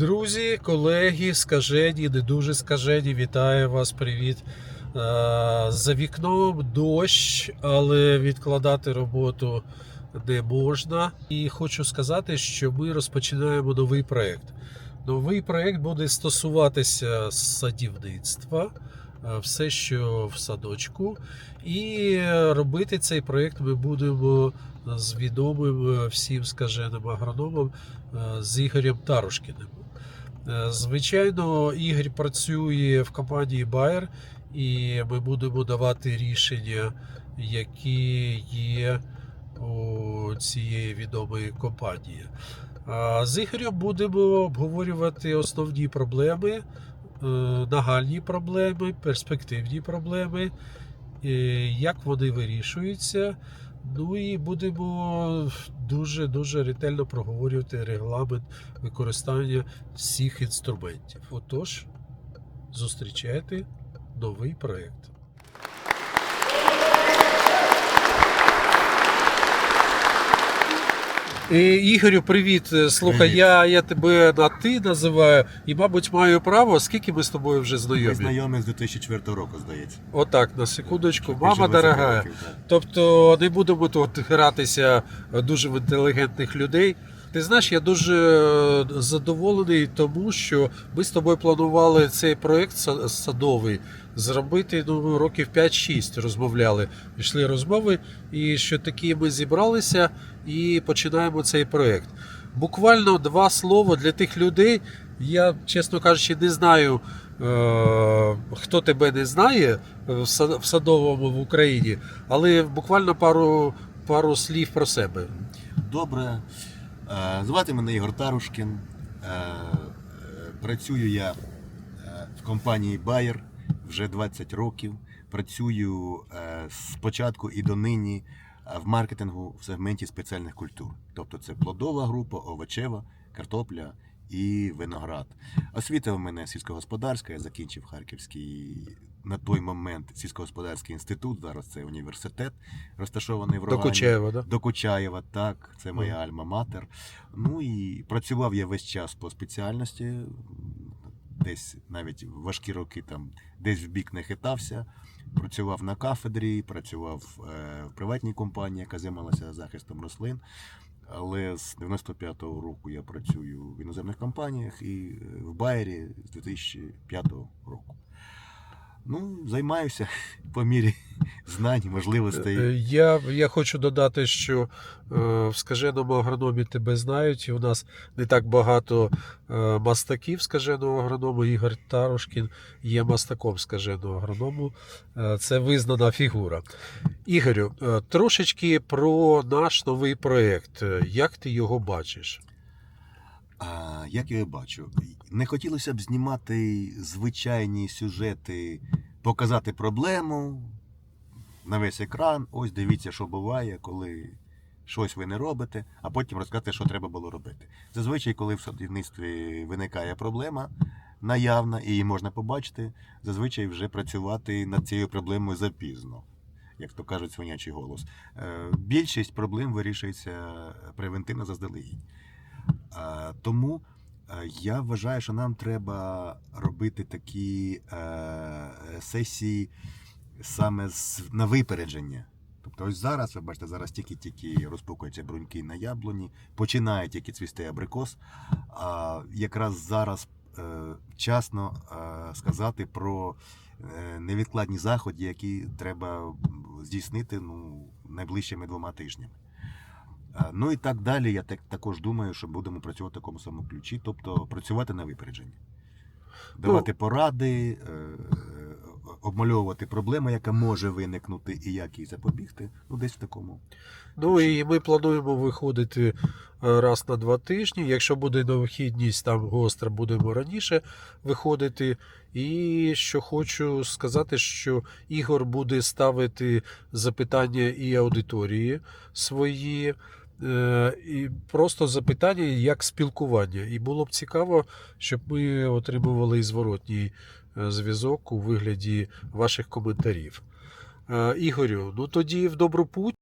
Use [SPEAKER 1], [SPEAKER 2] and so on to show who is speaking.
[SPEAKER 1] Друзі, колеги, скажені, не дуже скажені, вітаю вас, привіт. Е, За вікном дощ, але відкладати роботу не можна. І хочу сказати, що ми розпочинаємо новий проєкт. Новий проєкт буде стосуватися садівництва, е, все, що в садочку. І робити цей проєкт ми будемо з відомим е, всім скаженим агрономом з Ігорем Тарушкіним. Е, Звичайно, Ігор працює в компанії Bayer, і ми будемо давати рішення, які є у цієї відомої компанії. З Ігорем будемо обговорювати основні проблеми, е, нагальні проблеми, перспективні проблеми, як вони вирішуються. Ну і будемо дуже дуже ретельно проговорювати регламент використання всіх інструментів. Отож, зустрічайте новий проєкт. Ігорю, привіт. Е, Слухай,
[SPEAKER 2] Привіт.
[SPEAKER 1] я, я тебе на ти називаю, і, мабуть, маю право. Скільки ми з тобою вже
[SPEAKER 2] Ми
[SPEAKER 1] знайомі?
[SPEAKER 2] знайомі з 2004 року, здається.
[SPEAKER 1] Отак, на секундочку.
[SPEAKER 2] Так,
[SPEAKER 1] Мама дорога.
[SPEAKER 2] років.
[SPEAKER 1] Тобто не будемо тут гратися дуже в інтелігентних людей. Ти знаєш, я дуже е, задоволений тому, що ми з тобою планували цей проект садовий зробити ну, років 5-6 розмовляли. Йшли розмови, і що такі ми зібралися і починаємо цей проект. Буквально два слова для тих людей. Я, чесно кажучи, не знаю, е, хто тебе не знає в садовому в Україні, але буквально пару, пару слів про себе.
[SPEAKER 2] Добре. Е, Звати мене Ігор Тарушкін. Е, Працюю я е, в компанії Bayer вже 20 років. Працюю спочатку і донині в маркетингу в сегменті спеціальних культур. Тобто це плодова група, овочева, картопля і виноград. Освіта в мене сільськогосподарська, я закінчив Харківський на той момент сільськогосподарський інститут. Зараз це університет, розташований в
[SPEAKER 1] До Кучаєва, да?
[SPEAKER 2] До Кучаєва, так, це моя альма-матер. Ну і працював я весь час по спеціальності, десь навіть в важкі роки там десь в бік не хитався. Працював на кафедрі, працював е, в приватній компанії, яка займалася захистом рослин. Але з 95-го року я працюю в іноземних компаніях і е, в Байері з 2005 року. Ну, займаюся по мірі знань, можливостей.
[SPEAKER 1] Е, Я, я хочу додати, що е, в скаженому агрономі тебе знають, і у нас не так багато е, мастаків скаженого агроному. Ігор Тарушкін є мастаком скаженого агроному. Це визнана фігура. Ігорю, трошечки про наш новий проєкт. Як ти його бачиш?
[SPEAKER 2] А, як я бачу, не хотілося б знімати звичайні сюжети, показати проблему на весь екран. Ось дивіться, що буває, коли щось ви не робите, а потім розказати, що треба було робити. Зазвичай, коли в садівництві виникає проблема наявна і її можна побачити, зазвичай вже працювати над цією проблемою запізно. Як то кажуть, свинячий голос. Е, Більшість проблем вирішується превентивно заздалегідь. Е, Тому е, я вважаю, що нам треба робити такі сесії саме з, на випередження. Тобто ось зараз, ви бачите, зараз тільки-тільки розпукуються бруньки на яблуні, починає тільки цвісти абрикос. А якраз зараз е, вчасно е, сказати про е, невідкладні заходи, які треба здійснити ну, найближчими двома тижнями. Е, Ну і так далі. Я так, також думаю, що будемо працювати в такому самому ключі, тобто працювати на випередження. Давати поради, е, е, обмальовувати проблему, яка може виникнути, і як їй запобігти. Ну, десь в такому.
[SPEAKER 1] Ну і ми плануємо виходити е, раз на два тижні. Якщо буде необхідність там гостра, будемо раніше виходити. І що хочу сказати, що Ігор буде ставити запитання і аудиторії свої. е, І просто запитання як спілкування. І було б цікаво, щоб ми отримували і зворотній зв'язок у вигляді ваших коментарів. Е, Ігорю, ну тоді в добру путь.